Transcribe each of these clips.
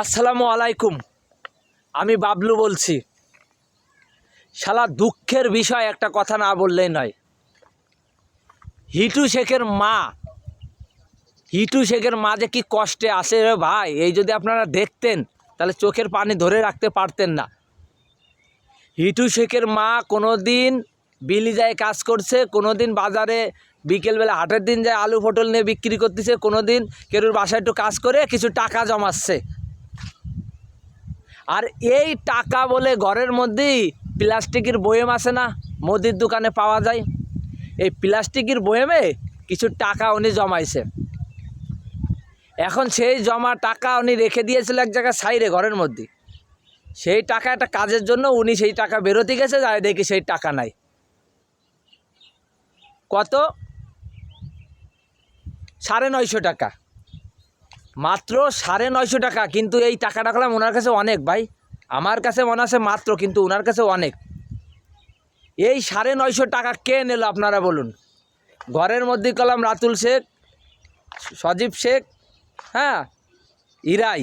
আসসালামু আলাইকুম। আমি বাবলু বলছি। শালা দুঃখের বিষয় একটা কথা না বললেই নয়। হিটু শেখের মা। হিটু শেখের মা যে কি কষ্টে আসে রে ভাই, এই যদি আপনারা দেখতেন, তাহলে চোখের পানি ধরে রাখতে পারতেন না। হিটু শেখের মা কোনো দিন বিলি যায় কাজ করছে কোনো দিন বাজারে বিকেলবেলা হাটের দিন যায় আলু পটল নিয়ে বিক্রি করতেছে কোনো দিন কেরুর বাসায় একটু কাজ করে কিছু টাকা জমাচ্ছে। আর এই টাকা বলে ঘরের মধ্যেই প্লাস্টিকের বয়েম আসে না, মুদির দোকানে পাওয়া যায়। এই প্লাস্টিকের বয়েমে কিছু টাকা উনি জমাইছে। এখন সেই জমা টাকা উনি রেখে দিয়েছিল এক জায়গায় সাইডে ঘরের মধ্যে। সেই টাকা একটা কাজের জন্য উনি সেই টাকা বেরোতে গেছে যায় দেখি সেই টাকা নাই। কত? সাড়ে নয়শো টাকা। মাত্র সাড়ে নয়শো টাকা, কিন্তু এই টাকাটা করলাম ওনার কাছে অনেক ভাই। আমার কাছে মনে আছে মাত্র, কিন্তু ওনার কাছে অনেক। এই সাড়ে নয়শো টাকা কে নিল আপনারা বলুন? ঘরের মধ্যে কলাম রাতুল শেখ, সজীব শেখ হ্যাঁ ইরাই।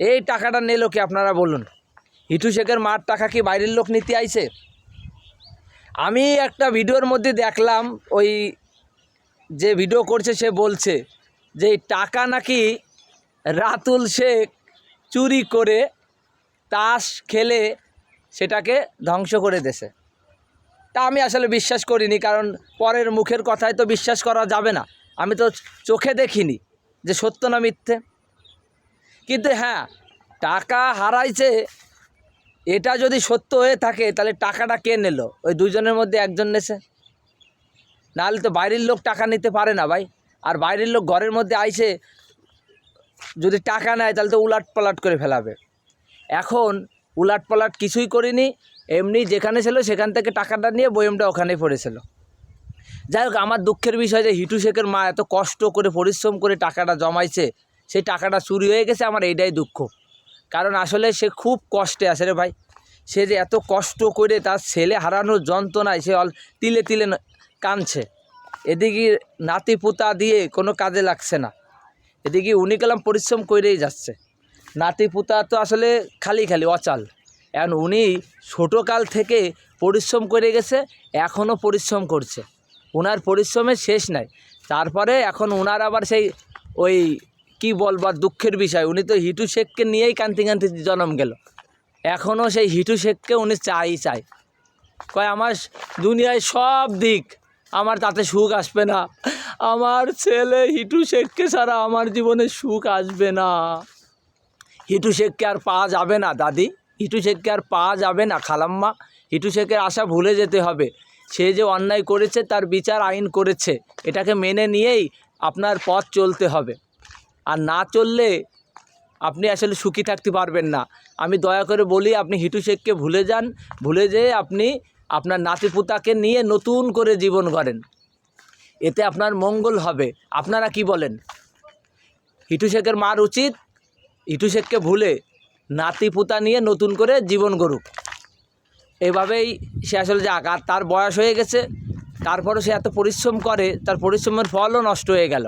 এই টাকাটা নিল কি আপনারা বলুন? হিটু শেখের মার টাকা কি বাইরের লোক নিতে আইছে? আমি একটা ভিডিওর মধ্যে দেখলাম, ওই যে ভিডিও করছে সে বলছে যে টাকা নাকি রাতুল শেখ চুরি করে তাস খেলে সেটাকে ধ্বংস করে দেছে। তা আমি আসলে বিশ্বাস করিনি, কারণ পরের মুখের কথায় তো বিশ্বাস করা যাবে না। আমি তো চোখে দেখিনি যে সত্য না মিথ্যে। কিন্তু হ্যাঁ টাকা হারাইছে, এটা যদি সত্য হয়ে থাকে, তাহলে টাকাটা কে নিল? ওই দুজনের মধ্যে একজন নেছে। নাহলে তো বাইরের লোক টাকা নিতে পারে না ভাই। আর বাইরের লোক ঘরের মধ্যে আইসে যদি টাকা নেয়, তাহলে তো উলাট পালাট করে ফেলাবে। এখন উলাট পালাট কিছুই করিনি, এমনি যেখানে ছিল সেখান থেকে টাকাটা নিয়ে বয়মটা ওখানেই পড়েছিল। যাই হোক, আমার দুঃখের বিষয় যে হিটু শেখের মা এত কষ্ট করে, পরিশ্রম করে টাকাটা জমাইছে, সেই টাকাটা চুরি হয়ে গেছে, আমার এইটাই দুঃখ। কারণ আসলে সে খুব কষ্টে আছে রে ভাই। সে যে এত কষ্ট করে তার ছেলে হারানোর যন্ত্রণায় সে অল তিলে তিলে কাঁদছে। এদিকে নাতি পুতা দিয়ে কোনো কাজে লাগছে না। এদিকে উনি কালাম পরিশ্রম করেই যাচ্ছে। নাতি পুতা তো আসলে খালি খালি, অচাল। এখন উনি ছোটোকাল থেকে পরিশ্রম করে গেছে, এখনও পরিশ্রম করছে। ওনার পরিশ্রমের শেষ নাই। তারপরে এখন ওনার আবার সেই ওই কি বলবার দুঃখের বিষয়। উনি তো হিটু শেখকে নিয়েই কান্তি কান্তি জন্ম গেল। এখনও সেই হিটু শেখকে উনি চাই চাই। কয়, আমার দুনিয়ায় সব দিক আমার তাতে সুখ আসবে না। আমার ছেলে হিটু শেখকে ছাড়া আমার জীবনে সুখ আসবে না। হিটু শেখকে আর পাওয়া যাবে না, দাদি। হিটু শেখকে আর পাওয়া যাবে না, খালাম্মা। হিটু শেখের আশা ভুলে যেতে হবে। সে যে অন্যায় করেছে, তার বিচার আইন করেছে। এটাকে মেনে নিয়েই আপনার পথ চলতে হবে। আর না চললে আপনি আসলে সুখী থাকতে পারবেন না। আমি দয়া করে বলি, আপনি হিটু শেখকে ভুলে যান। ভুলে যেয়ে আপনি আপনার নাতিপুতাকে নিয়ে নতুন করে জীবন গড়েন। এতে আপনার মঙ্গল হবে। আপনারা কি বলেন? হিটু শেখের মার উচিত হিটু শেখকে ভুলে নাতি পুতা নিয়ে নতুন করে জীবন গড়ুক। এভাবেই সে আসলে যাক। আর তার বয়স হয়ে গেছে, তারপরও সে এত পরিশ্রম করে, তার পরিশ্রমের ফলও নষ্ট হয়ে গেল।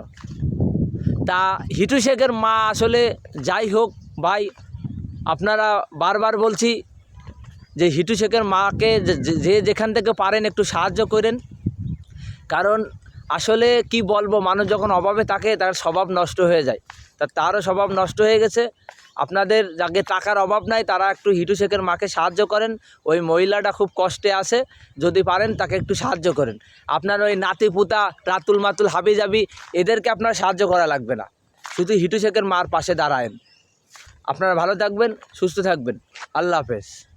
তা হিটু শেখের মা আসলে যাই হোক, ভাই, আপনারা বারবার বলছি যে হিটু শেখের মাকে যে- যেখান থেকে পারেন একটু সাহায্য করেন। কারণ আসলে কি বলব, মানুষ যখন অভাবে থাকে তার স্বভাব নষ্ট হয়ে যায়। তা তারও স্বভাব নষ্ট হয়ে গেছে। আপনাদের যাকে টাকার অভাব নাই, তারা একটু হিটু শেখের মাকে সাহায্য করেন। ওই মহিলাটা খুব কষ্টে আছে, যদি পারেন তাকে একটু সাহায্য করেন। আপনার ওই নাতি পুতা রাতুল মাতুল হাবি জাবি এদেরকে আপনার সাহায্য করা লাগবে না। শুধু হিটু শেখের মার পাশে দাঁড়ায়েন। আপনারা ভালো থাকবেন, সুস্থ থাকবেন। আল্লাহ হাফেজ।